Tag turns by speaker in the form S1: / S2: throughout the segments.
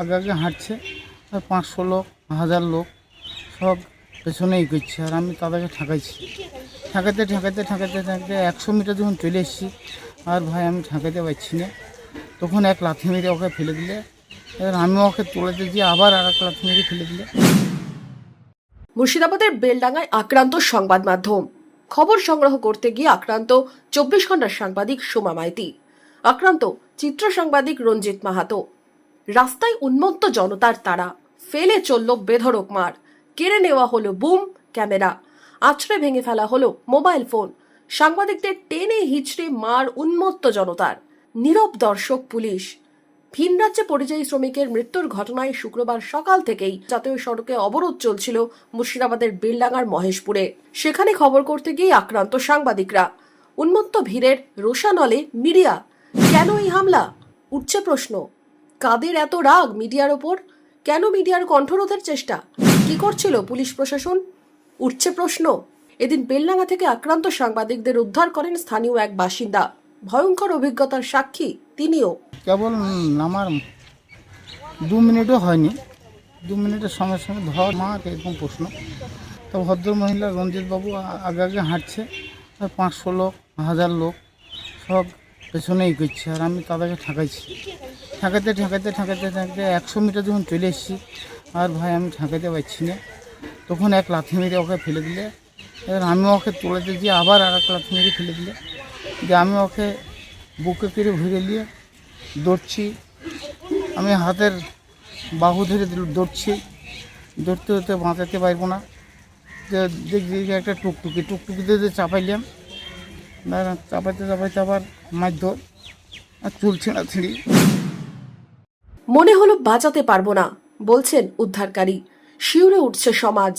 S1: আগে আগে হাঁটছে পাঁচশো লোক, হাজার লোক, সব পেছনেই করছে। আর আমি তাদেরকে ঠেকাইছি। ঠেকাতে ঠেকাতে ঠেকাতে ঠেকাতে একশো মিটার যখন চলে এসেছি, আর ভাই আমি ঠেকাতে পারছি না। তখন এক লাথি মেরে ওকে ফেলে দিলে। এবার আমি ওকে তুলে দিয়েছি, আবার আর এক লাথি মেরে ফেলে দিলে।
S2: মুর্শিদাবাদের বেলডাঙ্গায় আক্রান্ত সংবাদ মাধ্যম। খবর সংগ্রহ করতে গিয়ে আক্রান্ত চব্বিশ ঘণ্টার সাংবাদিক সোমা মাইতি। আক্রান্ত চিত্র সাংবাদিক রঞ্জিত মাহাতো। রাস্তায় উন্মত্ত জনতার তারা। ফেলে চলল বেধড়ক মার। কেড়ে নেওয়া হলো বুম, ক্যামেরা। আছড়ে ভেঙে ফেলা হলো মোবাইল ফোন। সাংবাদিকদের টেনে হিচড়ে মার উন্মত্ত জনতার। নীরব দর্শক, পুলিশ। ভিন রাজ্যে পরিযায়ী শ্রমিকের মৃত্যুর ঘটনায় শুক্রবার সকাল থেকেই জাতীয় সড়কে অবরোধ চলছিল মুর্শিদাবাদের বেলডাঙ্গার মহেশপুরে। সেখানে খবর করতে গিয়ে আক্রান্ত সাংবাদিকরা। উন্মত্ত ভিড়ের রোষানলে মিডিয়া। কেন এই হামলা? উঠছে প্রশ্ন। কাদের এত রাগ মিডিয়ার ওপর? কেন মিডিয়ার কণ্ঠরোধের চেষ্টা? কি করছিল পুলিশ প্রশাসন? উঠছে প্রশ্ন। এদিন বেলডাঙ্গা থেকে আক্রান্ত সাংবাদিকদের উদ্ধার করেন স্থানীয় এক বাসিন্দা। ভয়ঙ্কর অভিজ্ঞতার সাক্ষী তিনিও।
S1: কেবল নামার দু মিনিটও হয়নি। দু মিনিটের সঙ্গে সঙ্গে ধর মা এরকম প্রশ্ন। তো ভদ্র মহিলা রঞ্জিতবাবু আগে আগে হাঁটছে। পাঁচশো লোক, হাজার লোক সব পেছনেই করছে। আর আমি তাদেরকে ঠেকাইছি। ঠেকাতে ঠেকাতে ঠেকাতে ঠেকাতে একশো মিটার যখন চলে এসেছি, আর ভাই আমি ঠেকাতে পারছি না। তখন এক লাথি মেরে ওকে ফেলে দিলে। এবার আমি ওকে তুলে দিয়েছি, আবার আর এক লাথি মেরে ফেলে দিলে। যে আমি ওকে বুকে করে ঘুরে নিয়ে দৌড়ছি। আমি হাতের বাহু ধরে দৌড়ছি। দৌড়তে দৌড়তে বাঁচাতে পারব না। যে দেখছি যে একটা টুকটুকি, টুকটুকিতে যে চাপাইলাম। চাপাইতে চাপাইতে আবার মাছ ধর আর চুল ছিঁড়া ছিঁড়ি।
S2: মনে হলো বাঁচাতে পারব না, বলছেন উদ্ধারকারী। শিউরে উঠছে সমাজ।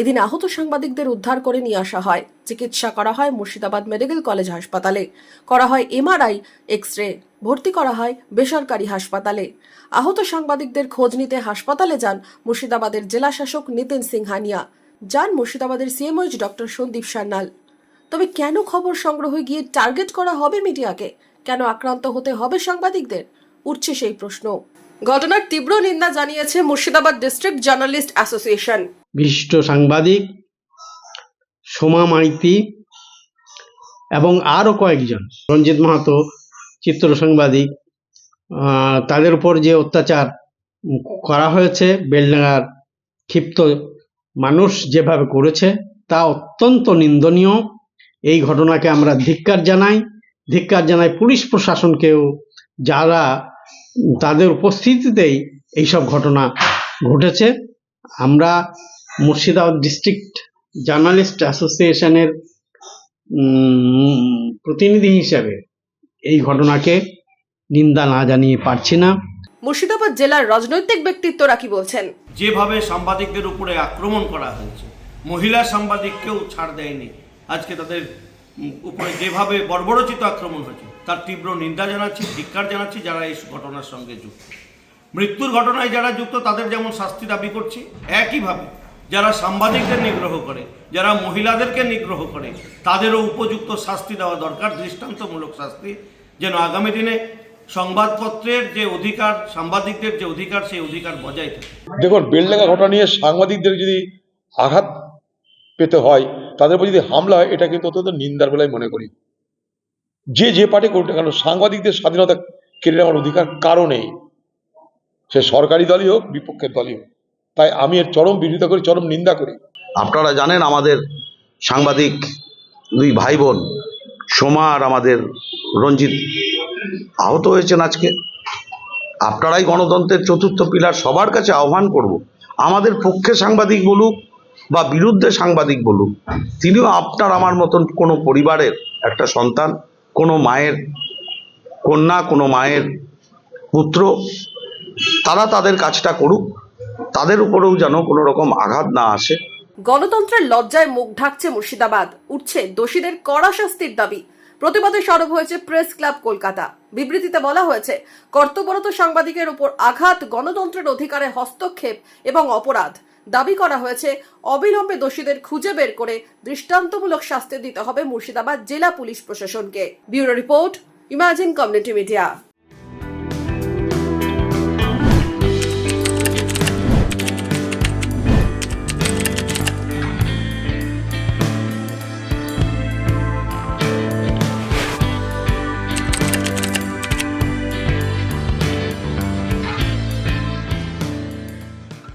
S2: এদিন আহত সাংবাদিকদের উদ্ধার করে নিয়ে আসা হয়। চিকিৎসা করা হয় মুর্শিদাবাদ মেডিকেল কলেজ হাসপাতালে। করা হয় এমআরআই এক্স রে ভর্তি করা হয় বেসরকারি হাসপাতালে। আহত সাংবাদিকদের খোঁজ নিতে হাসপাতালে যান মুর্শিদাবাদের জেলা শাসক নিতিন সিংহানিয়া। যান মুর্শিদাবাদের সিএমওইচ ডক্টর সন্দীপ সান্যাল। তবে কেন খবর সংগ্রহে গিয়ে টার্গেট করা হবে মিডিয়াকে? কেন আক্রান্ত হতে হবে সাংবাদিকদের? উঠছে সেই প্রশ্ন। ঘটনার তীব্র নিন্দা জানিয়েছে মুর্শিদাবাদ ডিস্ট্রিক্ট জার্নালিস্ট অ্যাসোসিয়েশন
S3: বিশিষ্ট সাংবাদিক, সোমা মাইতি এবং আরও কয়েকজন। রঞ্জিত মাহাতো, চিত্র সাংবাদিক তাদের উপর যে অত্যাচার করা হয়েছে, বেলডাঙ্গার ক্ষিপ্ত মানুষ যেভাবে করেছে, তা অত্যন্ত নিন্দনীয়। এই ঘটনাকে আমরা ধিক্কার জানাই। ধিক্কার জানাই পুলিশ প্রশাসনকেও, যারা তাদের উপস্থিতিতেই এইসব ঘটনা ঘটেছে। আমরা মুর্শিদাবাদ ডিস্ট্রিক্ট জার্নালিস্ট অ্যাসোসিয়েশনের প্রতিনিধি হিসেবে এই ঘটনাকে নিন্দা না জানিয়ে পারছি না।
S2: মুর্শিদাবাদ জেলার রাজনৈতিক ব্যক্তিত্বরা কি বলছেন?
S4: যেভাবে সাংবাদিকদের উপরে আক্রমণ করা হয়েছে মহিলা সাংবাদিককেও ছাড় দেয়নি। আজকে তাদের উপরে যেভাবে বর্বরচিত আক্রমণ হয়েছে তার তীব্র নিন্দা জানাচ্ছি, ধিক্কার জানাচ্ছি যারা এই ঘটনার সঙ্গে যুক্ত। মৃত্যুর ঘটনায় যারা যুক্ত, তাদের যেমন শাস্তি দাবি করছি, একইভাবে যারা সাংবাদিকদের নিগ্রহ করে, যারা মহিলাদেরকে নিগ্রহ করে, তাদেরও উপযুক্ত শাস্তি দেওয়া দরকার, দৃষ্টান্তমূলক শাস্তি। যেন আগামী দিনে সংবাদপত্রের যে অধিকার, সাংবাদিকদের যে অধিকার, সেই অধিকার বজায় থাকে।
S5: দেখুন বেলডাঙ্গা ঘটনা নিয়ে সাংবাদিকদের যদি আঘাত পেতে হয়, তাদের উপর যদি হামলা হয়, এটা কিন্তু অত্যন্ত নিন্দার বেলায় মনে করি। যে যে পার্টি করুক না কেন, সাংবাদিকদের স্বাধীনতা কেড়ে নেওয়ার অধিকার কারও নেই। সে সরকারি দলই হোক, বিপক্ষের দলই হোক। তাই আমি এর চরম বিরোধিতা করি, চরম নিন্দা করি।
S6: আপনারা জানেন আমাদের সাংবাদিক দুই ভাই বোন সোমা আর আমাদের রঞ্জিত, আহত হয়েছেন আজকে। আপনারাই গণতন্ত্রের চতুর্থ পিলার, সবার কাছে আহ্বান করব, আমাদের পক্ষে সাংবাদিক বলুক বা বিরুদ্ধে সাংবাদিক বলুক, তিনিও আপনার আমার মতন কোনো পরিবারের একটা সন্তান। কোনো মায়ের কন্যা, কোনো মায়ের পুত্র, তারা তাদের কাজটা করুক, তাদের উপরেও যেন কোনো রকম আঘাত না আসে।
S2: গণতন্ত্রের লজ্জায় মুখ ঢাকছে মুর্শিদাবাদ, উঠছে দোষীদের কড়া শাস্তির দাবি। প্রতিবাদে সরব হয়েছে প্রেস ক্লাব কলকাতা। বিবৃতিতে বলা হয়েছে, কর্তব্যরত সাংবাদিকের উপর আঘাত গণতন্ত্রের অধিকারে হস্তক্ষেপ এবং অপরাধ। দাবি করা হয়েছে, অবিলম্বে দোষীদের খুঁজে বের করে দৃষ্টান্তমূলক শাস্তি দিতে হবে মুর্শিদাবাদ জেলা পুলিশ প্রশাসনকে। Bureau report, imagine community media.